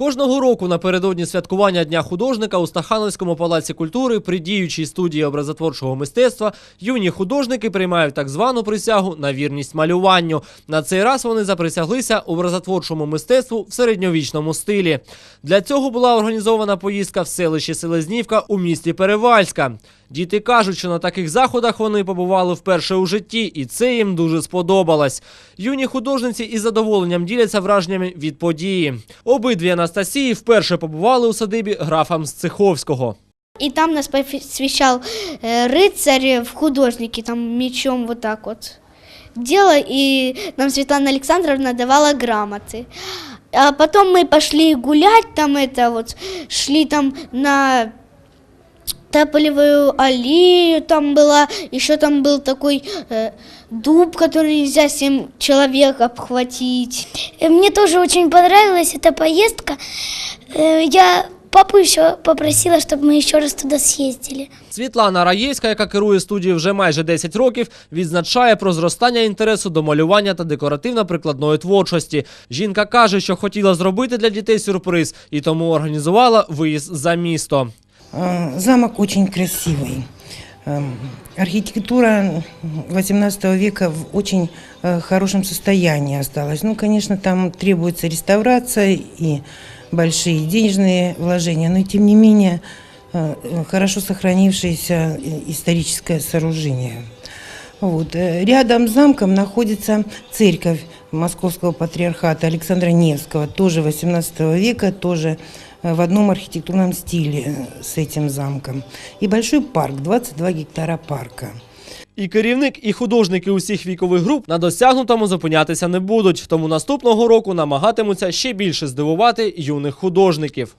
Кожного року напередодні святкування Дня художника у Стахановському палаці культури при діючій студії образотворчого мистецтва юні художники приймають так звану присягу на вірність малюванню. На цей раз вони заприсяглися образотворчому мистецтву в середньовічному стилі. Для цього була організована поїздка в селище Селезнівка у місті Перевальська. Діти кажуть, що на таких заходах вони побували вперше у житті, і це їм дуже сподобалось. Юні художниці із задоволенням діляться враженнями від події. Обидві Анастасії вперше побували у садибі графа Мсциховського. И там нас посвящал э, рыцарь в художнике, там мечом вот так вот дело, и нам Светлана Александровна давала грамоты. А потом мы пошли гулять, там это вот, шли там на Тополевую аллею там была, еще там был такой э, дуб, который нельзя семь человек обхватить. Э, Мне тоже очень понравилась эта поездка. Э, Я папу еще попросила, чтобы мы еще раз туда съездили. Світлана Раєвська, яка керує студією вже майже 10 років, відзначає про зростання інтересу до малювання та декоративно-прикладної творчості. Жінка каже, що хотіла зробити для дітей сюрприз і тому організувала виїзд за місто. Э, Замок очень красивый. Эм, Архитектура 18 века в очень э, хорошем состоянии осталась. Ну, конечно, там требуется реставрация и большие денежные вложения, но тем не менее э, э, хорошо сохранившееся э, историческое сооружение. Вот. э, Рядом с замком находится церковь Московского патриархата Александра Невского, тоже 18 века, тоже э, в одном архитектурном стиле э, с этим замком. И большой парк, 22 гектара парка. І керівник, і художники усіх вікових груп на досягнутому зупинятися не будуть. Тому наступного року намагатимуться ще більше здивувати юних художників.